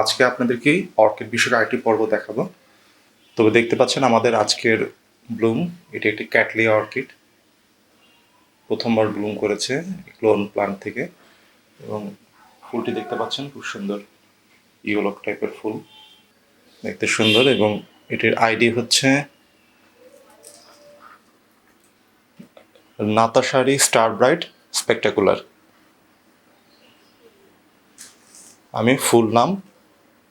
আজকে আপনাদেরকে অর্কিড বিষয়ে আরেকটি পর্ব দেখাবো। তবে দেখতে পাচ্ছেন আমাদের আজকের ব্লুম, এটি একটি ক্যাটলিয়া অর্কিড। প্রথমবার ব্লুম করেছে ক্লোন প্লান্ট থেকে এবং ফুলটি দেখতে পাচ্ছেন খুব সুন্দর ইয়েলো টাইপের ফুল। দেখতে সুন্দর এবং এটির আইডি হচ্ছে নাতাশারি স্টার ব্রাইট স্পেকটাকুলার। আমি ফুল নাম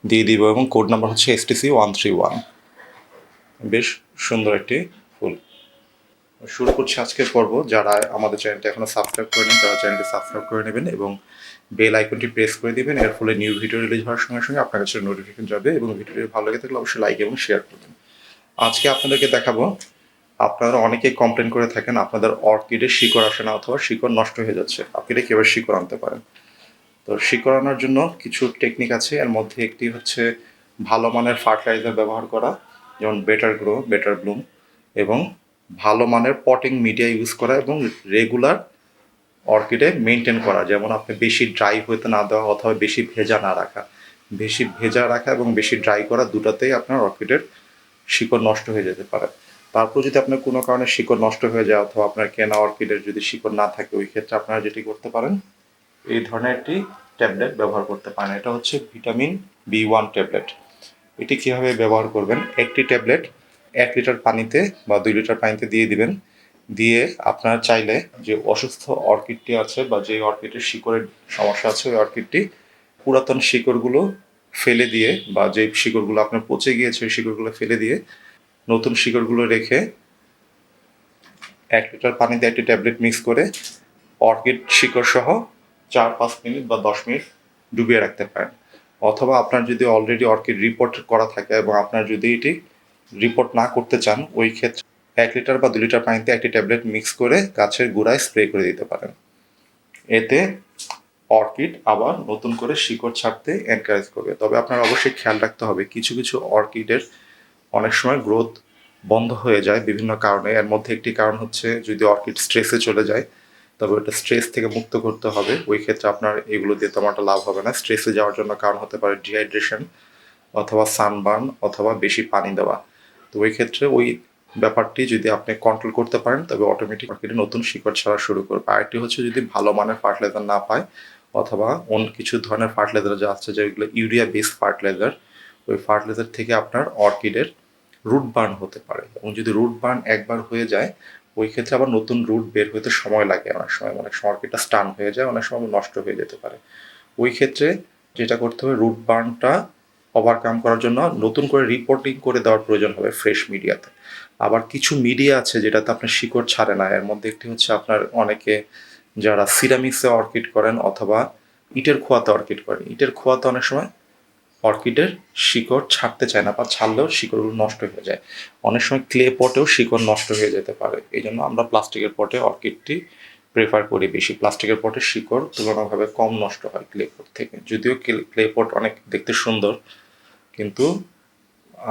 দিয়ে দিব এবং কোড নাম্বার হচ্ছে এসটিসি ওয়ান থ্রি ওয়ান বেশ সুন্দর একটি ফুল। শুরু করছি আজকের পর্ব। যারা আমাদের চ্যানেলটি এখনও সাবস্ক্রাইব করেনি তারা চ্যানেলটি সাবস্ক্রাইব করে নেবেন এবং বেল আইকনটি প্রেস করে দিবেন। এর ফলে নিউ ভিডিও রিলিজ হওয়ার সঙ্গে সঙ্গে আপনার কাছে নোটিফিকেশন যাবে এবং ভিডিওটি ভালো লেগে থাকলে অবশ্যই লাইক এবং শেয়ার করবেন আজকে আপনাদেরকে দেখাবো, আপনারা অনেকেই কমপ্লেন করে থাকেন, আপনাদের অর্কিডে শিকড় আসে না অথবা শিকড় নষ্ট হয়ে যাচ্ছে। আপনি কীভাবে শিকড় আনতে পারেন? তো শিকড় আনার জন্য কিছু টেকনিক আছে। এর মধ্যে একটি হচ্ছে ভালো মানের ফার্টিলাইজার ব্যবহার করা, যেমন বেটার গ্রো বেটার ব্লুম এবং ভালো মানের পটিং মিডিয়া ইউজ করা এবং রেগুলার অর্কিডে মেনটেন করা। যেমন আপনি বেশি ড্রাই হতে না দেওয়া অথবা বেশি ভেজা না রাখা। বেশি ভেজা রাখা এবং বেশি ড্রাই করা দুটাতেই আপনার অর্কিডের শিকড় নষ্ট হয়ে যেতে পারে। তারপর যদি আপনার কোনো কারণে শিকড় নষ্ট হয়ে যায় অথবা আপনার কেনা অর্কিডের যদি শিকড় না থাকে, ওই ক্ষেত্রে আপনারা যেটি করতে পারেন এই ধরনের একটি ট্যাবলেট ব্যবহার করতে পারেন। এটা হচ্ছে ভিটামিন বি ওয়ান ট্যাবলেট। এটি কীভাবে ব্যবহার করবেন? একটি ট্যাবলেট এক লিটার পানিতে বা দুই লিটার পানিতে দিয়ে দিবেন। দিয়ে আপনার চাইলে যে অসুস্থ অর্কিডটি আছে বা যে অর্কিডের শিকড়ের সমস্যা আছে, ওই অর্কিডটি পুরাতন শিকড়গুলো ফেলে দিয়ে বা যে শিকড়গুলো আপনার পচে গিয়েছে, ওই শিকড়গুলো ফেলে দিয়ে নতুন শিকড়গুলো রেখে এক লিটার পানিতে একটি ট্যাবলেট মিক্স করে অর্কিড শিকড় সহ চার পাঁচ মিনিট বা দশ মিনিট ডুবিয়ে রাখতে পারেন। অথবা আপনার যদি অলরেডি অর্কিড রিপোর্ট করা থাকে এবং আপনার যদি এটি রিপোর্ট না করতে চান, ওই ক্ষেত্রে এক লিটার বা দু লিটার পানিতে একটি ট্যাবলেট মিক্স করে গাছের গোড়ায় স্প্রে করে দিতে পারেন। এতে অর্কিড আবার নতুন করে শিকড় ছাড়তে এনকারেজ করবে। তবে আপনার অবশ্যই খেয়াল রাখতে হবে, কিছু কিছু অর্কিডের অনেক সময় গ্রোথ বন্ধ হয়ে যায় বিভিন্ন কারণে। এর মধ্যে একটি কারণ হচ্ছে যদি অর্কিড স্ট্রেসে চলে যায় তবে ওটা স্ট্রেস থেকে মুক্ত করতে হবে। ওই ক্ষেত্রে আপনার এগুলো দিয়ে তেমন একটা লাভ হবে না। স্ট্রেসে যাওয়ার জন্য কারণ হতে পারে ডিহাইড্রেশন অথবা সানবার্ন অথবা বেশি পানি দেওয়া। তো ওই ক্ষেত্রে ওই ব্যাপারটি যদি আপনি কন্ট্রোল করতে পারেন, তবে অটোমেটিক মার্কেটে নতুন শিকড় ছাড়া শুরু করবে। আরেকটি হচ্ছে যদি ভালো মানের ফার্টিলাইজার না পায়, অথবা অন্য কিছু ধরনের ফার্টিলাইজার যা আছে, যেগুলো ইউরিয়া বেস ফার্টিলাইজার ওই ফার্টিলাইজার থেকে আপনার অর্কিডের রুট বার্ন হতে পারে। এবং যদি রুট বার্ন একবার হয়ে যায় ওই ক্ষেত্রে আবার নতুন রুট বের হতে সময় লাগে অনেক সময়। অনেক সময় অর্কিডটা স্টান হয়ে যায়, অনেক সময় নষ্ট হয়ে যেতে পারে। ওই ক্ষেত্রে যেটা করতে হবে রুট বার্নটা ওভারকাম করার জন্য নতুন করে রিপোর্টিং করে দেওয়ার প্রয়োজন হবে ফ্রেশ মিডিয়াতে আবার কিছু মিডিয়া আছে যেটাতে আপনার শিকড় ছাড়ে না। এর মধ্যে একটি হচ্ছে আপনার অনেকে যারা সিরামিক্সে অর্কিড করেন অথবা ইটের খোয়াতে অর্কিড করেন। ইটের খোয়াতে অনেক সময় অর্কিডের শিকড় ছাড়তে চায় না বা ছাড়লেও শিকড়গুলো নষ্ট হয়ে যায়। অনেক সময় ক্লে পটেও শিকড় নষ্ট হয়ে যেতে পারে। এই জন্য আমরা প্লাস্টিকের পটে অর্কিডটি প্রেফার করি বেশি। প্লাস্টিকের পটে শিকড় তুলনাভাবে কম নষ্ট হয় ক্লে পট থেকে। যদিও ক্লে পট অনেক দেখতে সুন্দর, কিন্তু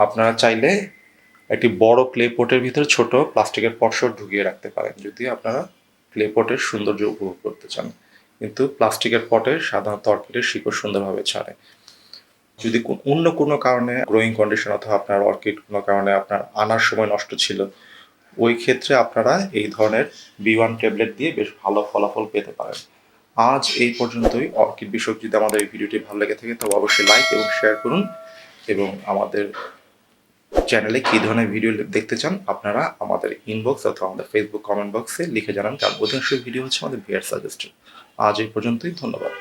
আপনারা চাইলে একটি বড় ক্লে পটের ভিতরে ছোট প্লাস্টিকের পটসর ঢুকিয়ে রাখতে পারেন, যদি আপনারা ক্লে পটের সৌন্দর্য উপভোগ করতে চান। কিন্তু প্লাস্টিকের পটে সাধারণত অর্কিডের শিকড় সুন্দরভাবে ছাড়ে। যদি অন্য কোনো কারণে গ্রোয়িং কন্ডিশন অথবা আপনার অর্কিড কোনো কারণে আপনার আনার সময় নষ্ট ছিল, ওই ক্ষেত্রে আপনারা এই ধরনের বি ওয়ান ট্যাবলেট দিয়ে বেশ ভালো ফলাফল পেতে পারেন। আজ এই পর্যন্তই। অর্কিড বিষয়ক যদি আমাদের এই ভিডিওটি ভালো লেগে থাকে, তবে অবশ্যই লাইক এবং শেয়ার করুন এবং আমাদের চ্যানেলে কী ধরনের ভিডিও দেখতে চান, আপনারা আমাদের ইনবক্স অথবা আমাদের ফেসবুক কমেন্ট বক্সে লিখে জানান। কারণ অধিকাংশ ভিডিও হচ্ছে আমাদের ভিয়ার সাজেস্টেড আজ এই পর্যন্তই। ধন্যবাদ।